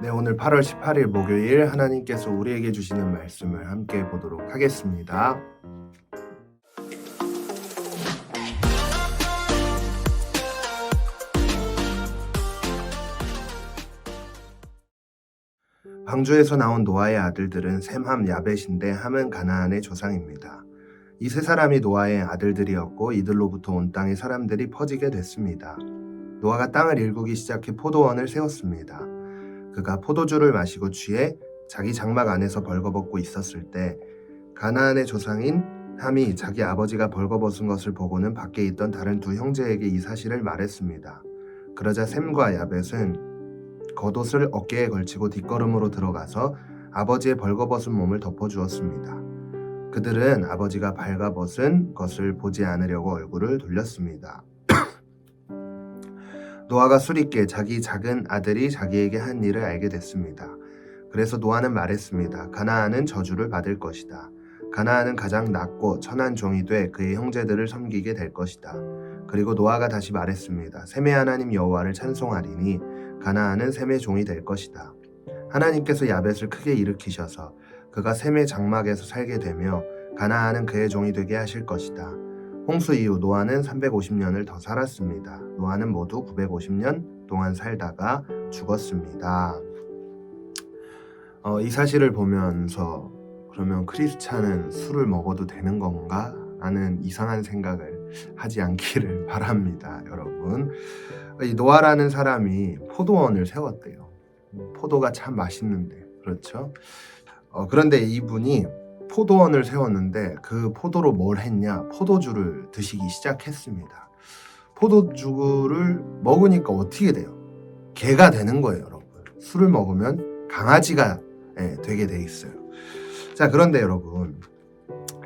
네, 오늘 8월 18일 목요일 하나님께서 우리에게 주시는 말씀을 함께 보도록 하겠습니다. 방주에서 나온 노아의 아들들은 셈함 야벳인데 함은 가나안의 조상입니다. 이 세 사람이 노아의 아들들이었고 이들로부터 온 땅의 사람들이 퍼지게 됐습니다. 노아가 땅을 일구기 시작해 포도원을 세웠습니다. 그가 포도주를 마시고 취해 자기 장막 안에서 벌거벗고 있었을 때 가나안의 조상인 함이 자기 아버지가 벌거벗은 것을 보고는 밖에 있던 다른 두 형제에게 이 사실을 말했습니다. 그러자 셈과 야벳은 겉옷을 어깨에 걸치고 뒷걸음으로 들어가서 아버지의 벌거벗은 몸을 덮어주었습니다. 그들은 아버지가 발가벗은 것을 보지 않으려고 얼굴을 돌렸습니다. 노아가 술있게 자기 작은 아들이 자기에게 한 일을 알게 됐습니다. 그래서 노아는 말했습니다. 가나안은 저주를 받을 것이다. 가나안은 가장 낮고 천한 종이 돼 그의 형제들을 섬기게 될 것이다. 그리고 노아가 다시 말했습니다. 셈의 하나님 여호와를 찬송하리니 가나안은 셈의 종이 될 것이다. 하나님께서 야벳을 크게 일으키셔서 그가 셈의 장막에서 살게 되며 가나안은 그의 종이 되게 하실 것이다. 홍수 이후 노아는 350년을 더 살았습니다. 노아는 모두 950년 동안 살다가 죽었습니다. 어, 이 사실을 보면서 그러면 크리스찬은 술을 먹어도 되는 건가? 라는 이상한 생각을 하지 않기를 바랍니다, 여러분. 이 노아라는 사람이 포도원을 세웠대요. 포도가 참 맛있는데, 그렇죠? 어, 그런데 이분이 포도원을 세웠는데 그 포도로 뭘 했냐? 포도주를 드시기 시작했습니다. 포도주를 먹으니까 어떻게 돼요? 개가 되는 거예요, 여러분. 술을 먹으면 강아지가 예, 되게 돼 있어요. 자, 그런데 여러분,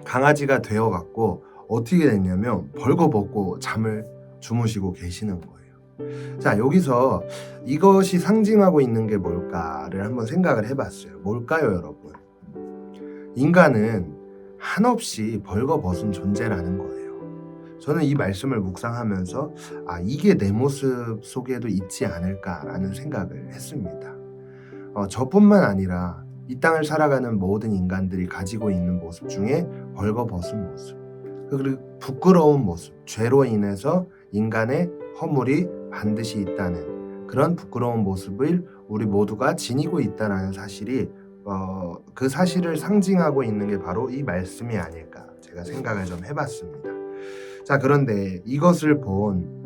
강아지가 되어 갖고 어떻게 됐냐면 벌거벗고 잠을 주무시고 계시는 거예요. 자, 여기서 이것이 상징하고 있는 게 뭘까를 한번 생각을 해봤어요. 뭘까요, 여러분? 인간은 한없이 벌거벗은 존재라는 거예요. 저는 이 말씀을 묵상하면서 아, 이게 내 모습 속에도 있지 않을까라는 생각을 했습니다. 어, 저뿐만 아니라 이 땅을 살아가는 모든 인간들이 가지고 있는 모습 중에 벌거벗은 모습, 그리고 부끄러운 모습, 죄로 인해서 인간의 허물이 반드시 있다는 그런 부끄러운 모습을 우리 모두가 지니고 있다는 사실이 어, 그 사실을 상징하고 있는 게 바로 이 말씀이 아닐까 제가 생각을 좀 해봤습니다. 자 그런데 이것을 본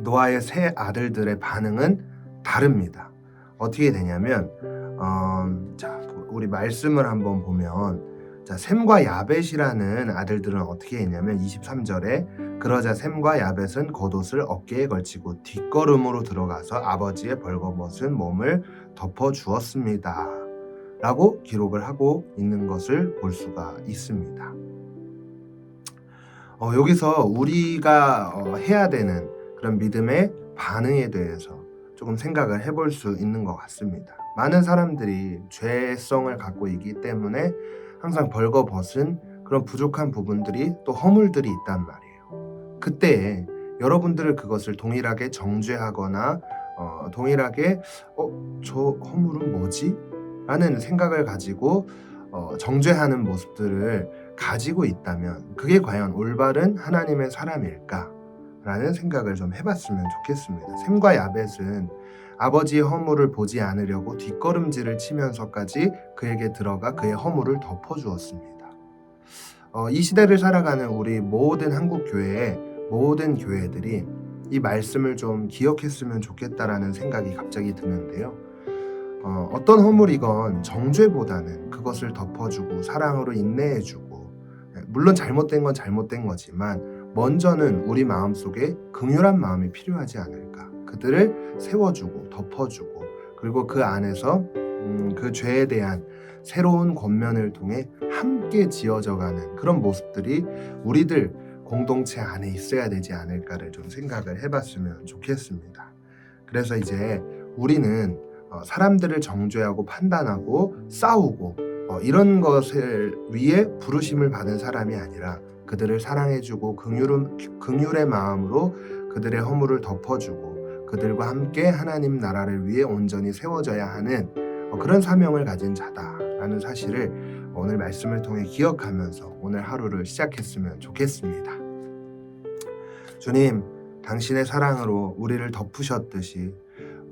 노아의 세 아들들의 반응은 다릅니다. 어떻게 되냐면 어, 자 우리 말씀을 한번 보면 자 셈과 야벳이라는 아들들은 어떻게 했냐면 23절에 그러자 셈과 야벳은 겉옷을 어깨에 걸치고 뒷걸음으로 들어가서 아버지의 벌거벗은 몸을 덮어 주었습니다. 라고 기록을 하고 있는 것을 볼 수가 있습니다. 어, 여기서 우리가 어, 해야 되는 그런 믿음의 반응에 대해서 조금 생각을 해볼 수 있는 것 같습니다. 많은 사람들이 죄성을 갖고 있기 때문에 항상 벌거벗은 그런 부족한 부분들이 또 허물들이 있단 말이에요. 그때 여러분들을 그것을 동일하게 정죄하거나 어, 동일하게 어, 저 허물은 뭐지? 라는 생각을 가지고 어, 정죄하는 모습들을 가지고 있다면 그게 과연 올바른 하나님의 사람일까? 라는 생각을 좀 해봤으면 좋겠습니다. 샘과 야벳은 아버지의 허물을 보지 않으려고 뒷걸음질을 치면서까지 그에게 들어가 그의 허물을 덮어주었습니다. 어, 이 시대를 살아가는 우리 모든 한국 교회의 모든 교회들이 이 말씀을 좀 기억했으면 좋겠다라는 생각이 갑자기 드는데요. 어, 어떤 허물이건 정죄보다는 그것을 덮어주고 사랑으로 인내해주고 예, 물론 잘못된 건 잘못된 거지만 먼저는 우리 마음 속에 긍휼한 마음이 필요하지 않을까 그들을 세워주고 덮어주고 그리고 그 안에서 음, 그 죄에 대한 새로운 권면을 통해 함께 지어져가는 그런 모습들이 우리들 공동체 안에 있어야 되지 않을까를 좀 생각을 해봤으면 좋겠습니다. 그래서 이제 우리는 어, 사람들을 정죄하고 판단하고 싸우고 어, 이런 것을 위해 부르심을 받은 사람이 아니라 그들을 사랑해주고 긍휼, 긍휼의 마음으로 그들의 허물을 덮어주고 그들과 함께 하나님 나라를 위해 온전히 세워져야 하는 어, 그런 사명을 가진 자다라는 사실을 오늘 말씀을 통해 기억하면서 오늘 하루를 시작했으면 좋겠습니다. 주님, 당신의 사랑으로 우리를 덮으셨듯이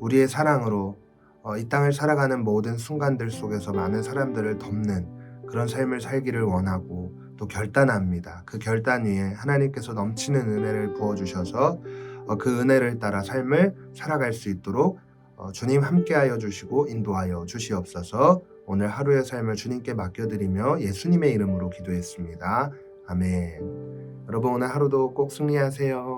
우리의 사랑으로 어, 이 땅을 살아가는 모든 순간들 속에서 많은 사람들을 덮는 그런 삶을 살기를 원하고 또 결단합니다. 그 결단 위에 하나님께서 넘치는 은혜를 부어주셔서 어, 그 은혜를 따라 삶을 살아갈 수 있도록 어, 주님 함께하여 주시고 인도하여 주시옵소서 오늘 하루의 삶을 주님께 맡겨드리며 예수님의 이름으로 기도했습니다. 아멘. 여러분 오늘 하루도 꼭 승리하세요.